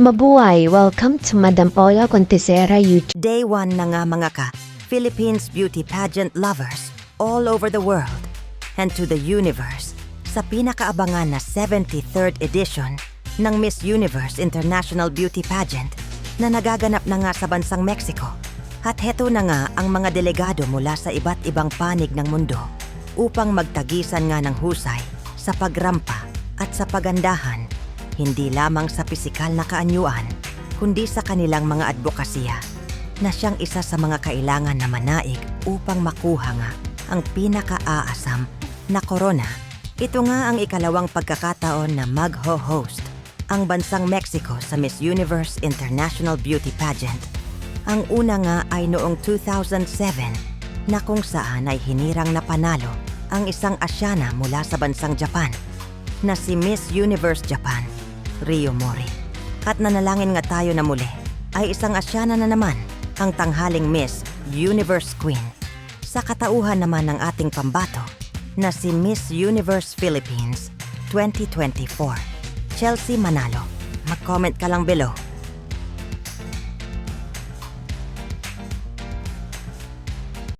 Mabuhay! Welcome to Madam Ola Contesera YouTube. Day 1 na nga mga ka, Philippines beauty pageant lovers all over the world and to the universe sa pinakaabangan na 73rd edition ng Miss Universe International Beauty Pageant na nagaganap na nga sa bansang Mexico. At heto na nga ang mga delegado mula sa iba't ibang panig ng mundo upang magtagisan nga ng husay sa pagrampa at sa pagandahan hindi lamang sa pisikal na kaanyuan kundi sa kanilang mga advokasya na siyang isa sa mga kailangan na manaig upang makuha nga ang pinaka-aasam na korona. Ito nga ang ikalawang pagkakataon na mag-ho-host ang bansang Mexico sa Miss Universe International Beauty Pageant. Ang una nga ay noong 2007 na kung saan ay hinirang na panalo ang isang Asyana mula sa bansang Japan na si Miss Universe Japan, Rio Mori. At nanalangin nga tayo na muli ay isang Asyana na naman ang tanghaling Miss Universe Queen. Sa katauhan naman ng ating pambato na si Miss Universe Philippines 2024, Chelsea Manalo. Mag-comment ka lang below